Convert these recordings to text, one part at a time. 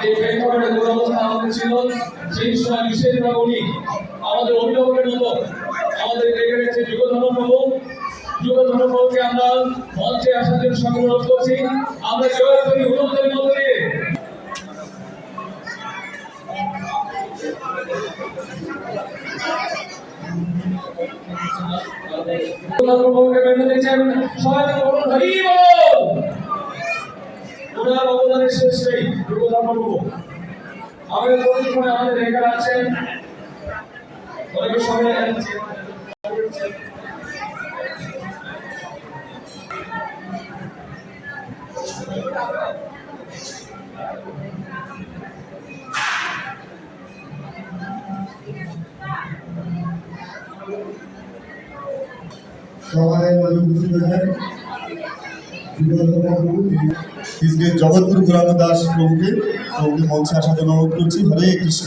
এই ব্যাংকের দুরবস্থা আমাদের ছিল, সেই সময় বিশেষভাবে উনি আমাদের অভিভাবকের মতো আমাদের রেখে গেছে যুগধর্ম প্রভু আমরা মঞ্চে আসার জন্য অনুরোধ করছি। আমরা জয় করি বেঁধে দিয়েছেন সবাই হরি বল! নেই যুগধর্ম আমাদের প্রতিক্ষণে আমাদের এখানে আছেন অনেকের সঙ্গে সবাই মাঝে উপস্থিত হয়েছেন আজকে জগৎগুরু গুরাম দাস প্রভুকে প্রভুকে মঞ্চে আসার জন্য অনুরোধ করছি হরে কৃষ্ণ।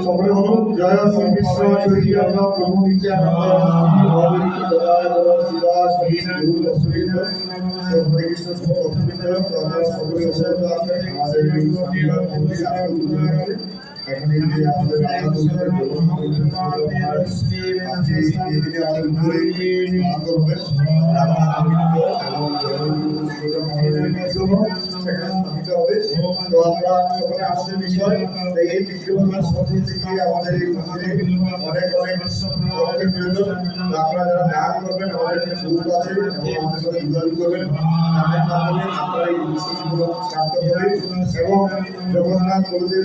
সকলে বলুন জয় শ্রীকৃষ্ণ চৈতন্য প্রভু নিত্যানন্দ গুরু সুবিধ হরে কৃষ্ণ প্রথমিত প্রধান উপস্থিত আছেন আমাদের এই সম্মেলন মন্দির হবে। সকলে আমাদের বিষয়। এই বিগ্রহের সঙ্গে থেকে আমাদের এই মন্দিরে অনেক অনেক অর্থের প্রয়োজন আপনারা যারা দান করবেন, আমাদের একটা গ্রুপ আছে আমাদের সাথে যোগাযোগ জগন্নাথ আমাদের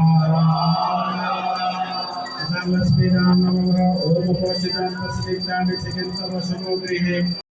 नमस्ते राम नमः ॐ उपोषितां श्रीकाण्डे चिकित्सवशमो गृहे